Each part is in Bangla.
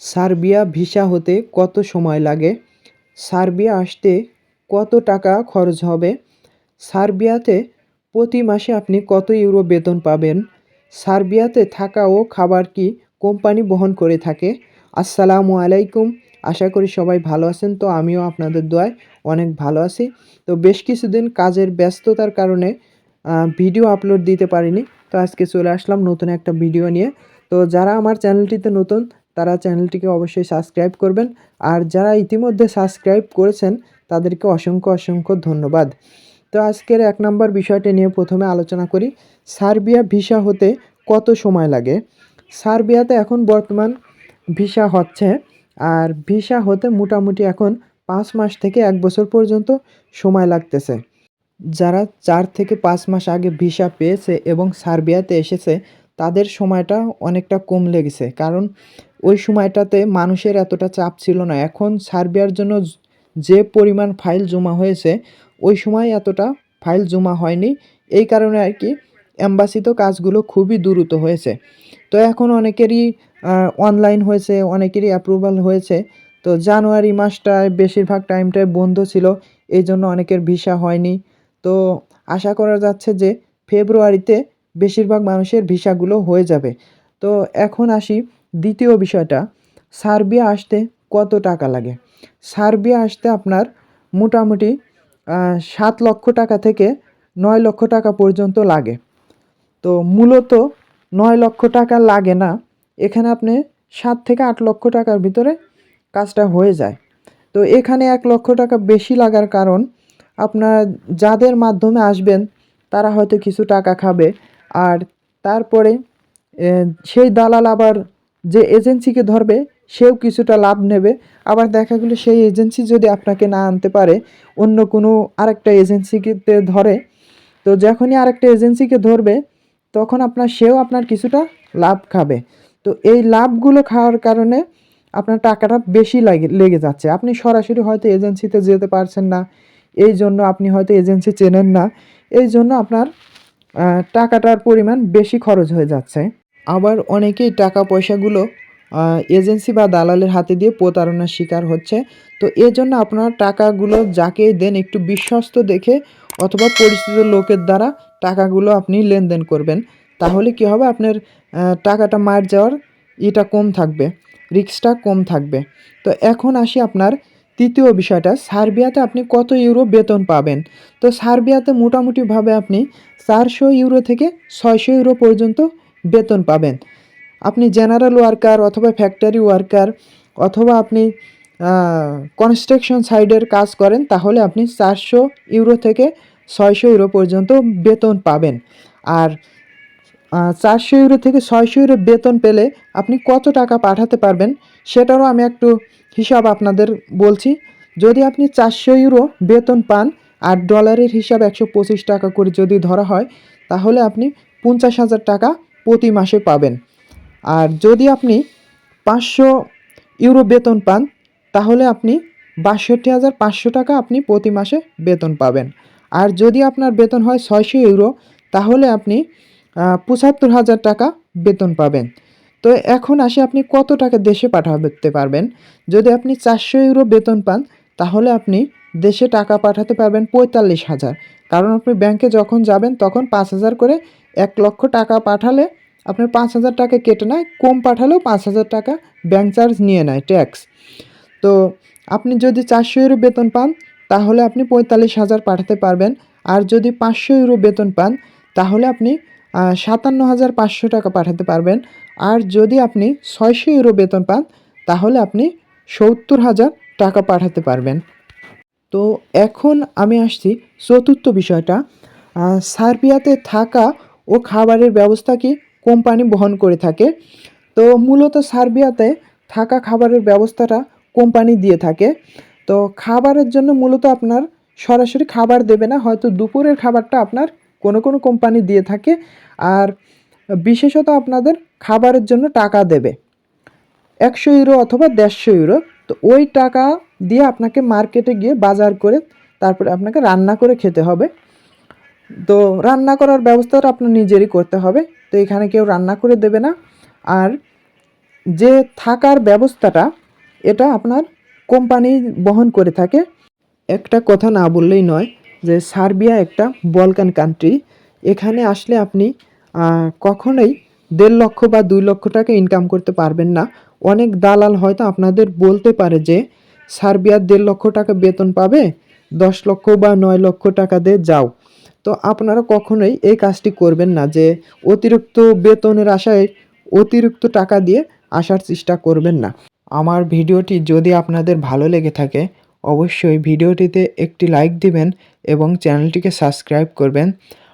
সার্বিয়া ভিসা হতে কত সময় লাগে? সার্বিয়া আসতে কত টাকা খরচ হবে? সার্বিয়াতে প্রতি মাসে আপনি কত ইউরো বেতন পাবেন? সার্বিয়াতে থাকা ও খাবার কি কোম্পানি বহন করে থাকে? আসসালামু আলাইকুম। আশা করি সবাই ভালো আছেন, তো আমিও আপনাদের দোয়ায় অনেক ভালো আছি। তো বেশ কিছুদিন কাজের ব্যস্ততার কারণে ভিডিও আপলোড দিতে পারিনি। তো আজকে চলে আসলাম নতুন একটা ভিডিও নিয়ে। তো যারা আমার চ্যানেলটিতে নতুন তারা চ্যানেলটিকে অবশ্যই সাবস্ক্রাইব করবেন। আর যারা ইতিমধ্যে সাবস্ক্রাইব করেছেন, তাদেরকে অসংখ্য অসংখ্য ধন্যবাদ। তো আজকের এক নম্বর বিষয়টি নিয়ে প্রথমে আলোচনা করি। সার্বিয়া ভিসা হতে কত সময় লাগে? সার্বিয়াতে এখন বর্তমান ভিসা হচ্ছে, আর ভিসা হতে মোটামুটি এখন পাঁচ মাস থেকে এক বছর পর্যন্ত সময় লাগতেছে। যারা চার থেকে পাঁচ মাস আগে ভিসা পেয়েছে এবং সার্বিয়াতে এসেছে তাদের সময়টা অনেকটা কম লেগেছে। কারণ ওই সময়টাতে মানুষের এতটা চাপ ছিল না। এখন সার্বিয়ার জন্য যে পরিমাণ ফাইল জমা হয়েছে, ওই সময় এতটা ফাইল জমা হয়নি। এই কারণে আর কি অ্যাম্বাসিতেও কাজগুলো খুবই দ্রুত হয়েছে। তো এখন অনেকেরই অনলাইন হয়েছে, অনেকেরই অ্যাপ্রুভাল হয়েছে। তো জানুয়ারি মাসটায় বেশিরভাগ টাইমটায় বন্ধ ছিল, এই জন্য অনেকের ভিসা হয়নি। তো আশা করা যাচ্ছে যে, ফেব্রুয়ারিতে বেশিরভাগ মানুষের ভিসাগুলো হয়ে যাবে। তো এখন আসি দ্বিতীয় বিষয়টা, সার্বিয়া আসতে কত টাকা লাগে? সার্বিয়া আসতে আপনার মোটামুটি সাত লক্ষ টাকা থেকে নয় লক্ষ টাকা পর্যন্ত লাগে। তো মূলত নয় লক্ষ টাকা লাগে না, এখানে আপনি সাত থেকে আট লক্ষ টাকার ভিতরে কাজটা হয়ে যায়। তো এখানে এক লক্ষ টাকা বেশি লাগার কারণ, আপনার যাদের মাধ্যমে আসবেন, তারা হয়তো কিছু টাকা খাবে আর তারপরে সেই দালাল আবার যে এজেন্সিকে ধরবে, সেও কিছুটা লাভ নেবে। আবার দেখা গেলো সেই এজেন্সি যদি আপনাকে না আনতে পারে, অন্য কোনো আরেকটা এজেন্সিকে ধরে, তো যখনই আরেকটা এজেন্সিকে ধরবে, তখন আপনার, সেও আপনার কিছুটা লাভ খাবে। তো এই লাভগুলো খাওয়ার কারণে আপনার টাকাটা বেশি লাগে, লেগে যাচ্ছে। আপনি সরাসরি হয়তো এজেন্সিতে যেতে পারছেন না, এই জন্য আপনি হয়তো এজেন্সি চেনেন না, এই জন্য আপনার টাকাটার পরিমাণ বেশি খরচ হয়ে যাচ্ছে। আবার অনেকেই টাকা পয়সাগুলো এজেন্সি বা দালালের হাতে দিয়ে প্রতারণার শিকার হচ্ছে। তো এজন্য আপনার টাকাগুলো যাকেই দেন একটু বিশ্বস্ত দেখে অথবা পরিচিত লোকের দ্বারা টাকাগুলো আপনি লেনদেন করবেন। তাহলে কি হবে? আপনার টাকাটা মার যাওয়ার এটা কম থাকবে, রিস্কটা কম থাকবে। তো এখন আসি আপনার তৃতীয় বিষয়টা, সার্বিয়াতে আপনি কত ইউরো বেতন পাবেন? তো সার্বিয়াতে মোটামুটিভাবে আপনি চারশো ইউরো থেকে ছয়শো ইউরো পর্যন্ত বেতন পাবেন। আপনি জেনারেল ওয়ার্কার অথবা ফ্যাক্টরি ওয়ার্কার অথবা আপনি কনস্ট্রাকশন সাইডের কাজ করেন, তাহলে আপনি চারশো ইউরো থেকে ছয়শো ইউরো পর্যন্ত বেতন পাবেন। আর চারশো ইউরো থেকে ছয়শো ইউরো বেতন পেলে আপনি কত টাকা পাঠাতে পারবেন, সেটারও আমি একটু হিসাব আপনাদের বলছি, যদি আপনি চারশো ইউরো বেতন পান আর ডলারের হিসাব একশো পঁচিশ টাকা করে যদি ধরা হয়, তাহলে আপনি পঞ্চাশ হাজার টাকা প্রতি মাসে পাবেন। আর যদি আপনি পাঁচশো ইউরো বেতন পান, তাহলে আপনি বাষট্টি হাজার পাঁচশো টাকা আপনি প্রতি মাসে বেতন পাবেন। আর যদি আপনার বেতন হয় ছয়শো ইউরো, তাহলে আপনি পঁচাত্তর হাজার টাকা বেতন পাবেন। তো এখন আসে আপনি কত টাকা দেশে পাঠাতে পারবেন? যদি আপনি চারশো ইউরো বেতন পান, তাহলে আপনি দেশে টাকা পাঠাতে পারবেন পঁয়তাল্লিশ হাজার। কারণ আপনি ব্যাংকে যখন যাবেন, তখন পাঁচ হাজার করে এক লক্ষ টাকা পাঠালে আপনার পাঁচ হাজার টাকা কেটে নেয়, কম পাঠালেও পাঁচ হাজার টাকা ব্যাংক চার্জ নিয়ে নেয়, ট্যাক্স। তো আপনি যদি চারশো ইউরো বেতন পান, তাহলে আপনি পঁয়তাল্লিশ হাজার পাঠাতে পারবেন। আর যদি পাঁচশো ইউরো বেতন পান, তাহলে আপনি সাতান্ন হাজার পাঁচশো টাকা পাঠাতে পারবেন। আর যদি আপনি ছয়শো ইউরো বেতন পান, তাহলে আপনি সত্তর হাজার টাকা পাঠাতে পারবেন। তো এখন আমি আসছি চতুর্থ বিষয়টা। সার্বিয়াতে থাকা ও খাবারের ব্যবস্থা কি কোম্পানি বহন করে থাকে? তো মূলত সার্বিয়াতে থাকা খাবারের ব্যবস্থাটা কোম্পানি দিয়ে থাকে। তো খাবারের জন্য মূলত আপনার সরাসরি খাবার দেবে না, হয়তো দুপুরের খাবারটা আপনার কোনো কোনো কোম্পানি দিয়ে থাকে। আর বিশেষত আপনাদের খাবারের জন্য টাকা দেবে। একশো ইউরো অথবা দেড়শো ইউরো। তো ওই টাকা দিয়ে আপনাকে মার্কেটে গিয়ে বাজার করে তারপরে আপনাকে রান্না করে খেতে হবে। তো রান্না করার ব্যবস্থাটা আপনার নিজেরই করতে হবে। তো এখানে কেউ রান্না করে দেবে না। আর যে থাকার ব্যবস্থাটা, এটা আপনার কোম্পানি বহন করে থাকে। একটা কথা না বললেই নয় যে সার্বিয়া একটা বলকান কান্ট্রি। এখানে আসলে আপনি কখনোই দেড় লক্ষ বা দুই লক্ষ টাকা ইনকাম করতে পারবেন না। অনেক দালাল হয়তো আপনাদের বলতে পারে যে সার্বিয়ার দেড় লক্ষ টাকা বেতন পাবে, দশ লক্ষ বা নয় লক্ষ টাকা দিয়ে যাও। তো আপনারা কখনোই এই কাজটি করবেন না যে, অতিরিক্ত বেতনের আশায় অতিরিক্ত টাকা দিয়ে আসার চেষ্টা করবেন না। আমার ভিডিওটি যদি আপনাদের ভালো লেগে থাকে, অবশ্যই ভিডিওটিতে একটি লাইক দিবেন এবং চ্যানেলটিকে সাবস্ক্রাইব করবেন।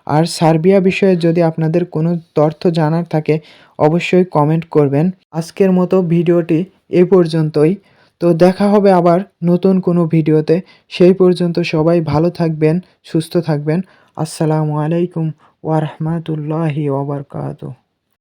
আর সার্বিয়া বিষয়ে যদি আপনাদের কোনো তথ্য জানার থাকে, অবশ্যই কমেন্ট করবেন। আজকের মতো ভিডিওটি এ পর্যন্তই। তো দেখা হবে আবার নতুন কোনো ভিডিওতে। সেই পর্যন্ত সবাই ভালো থাকবেন, সুস্থ থাকবেন। আসসালামু আলাইকুম ওয়া রাহমাতুল্লাহি ওয়া বারাকাতুহু।